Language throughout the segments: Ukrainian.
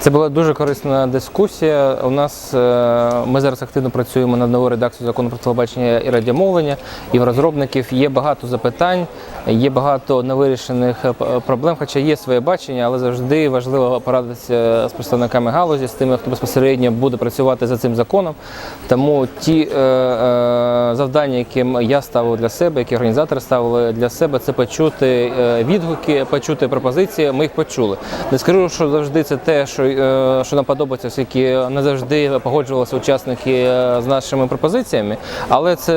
Це була дуже корисна дискусія. У нас е, ми зараз активно працюємо над новою редакцією закону про телебачення і радіомовлення. І в розробників є багато запитань, є багато невирішених е, проблем. Хоча є своє бачення, але завжди важливо порадитися з представниками галузі, з тими, хто безпосередньо буде працювати за цим законом. Тому ті е, завдання, які я ставив для себе, які організатори ставили для себе, це почути відгуки, почути пропозиції. Ми їх почули. Не скажу, що завжди це те, що, що нам подобається, оскільки не завжди погоджувалися учасники е, з нашими пропозиціями, але це,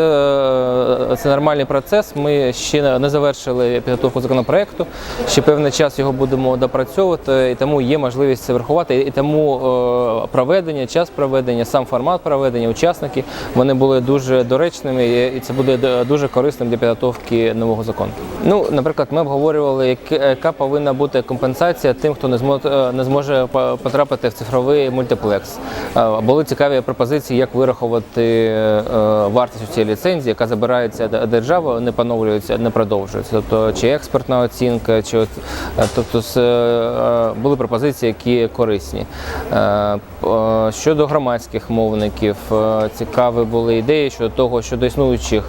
е, це нормальний процес. Ми ще не завершили підготовку законопроекту. Ще певний час його будемо допрацьовувати, і тому є можливість це врахувати. І тому е, проведення, час проведення, сам формат проведення, учасники вони були дуже доречними, і це буде дуже корисним для підготовки нового закону. Ну, наприклад, ми обговорювали, яка повинна бути компенсація тим, хто не зможе не зможе потрапити в цифровий мультиплекс. Е, Були цікаві пропозиції, як вирахувати е, вартість цієї ліцензії, яка забирається д- державою, не поновлюється, не продовжується. Тобто чи експертна оцінка, чи е, тобто були пропозиції, які корисні. Щодо громадських мовників, цікаві були ідеї щодо того, щодо існуючих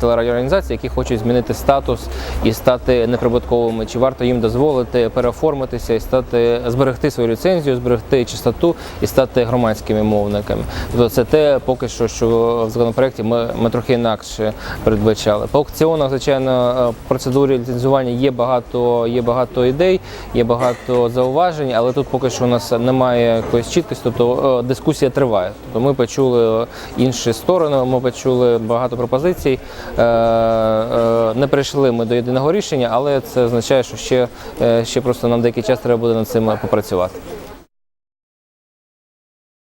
телерадіоорганізацій, які хочуть змінити статус і стати неприбутковими. Чи варто їм дозволити переоформитися і стати зберегти свою ліцензію, зберегти чистоту і стати громадськими мовниками? Тобто це те, поки що, що в законопроекті ми, ми трохи інакше передбачали. По аукціонах, звичайно, е, процедурі ліцензування є багато, є багато ідей, є багато зауважень, але тут поки що у нас немає якоїсь чіткості, тобто е, дискусія триває. Тобто ми почули інші сторони, ми почули багато пропозицій. Е, Не прийшли ми до єдиного рішення, але це означає, що ще, ще просто нам деякий час треба буде над цим попрацювати.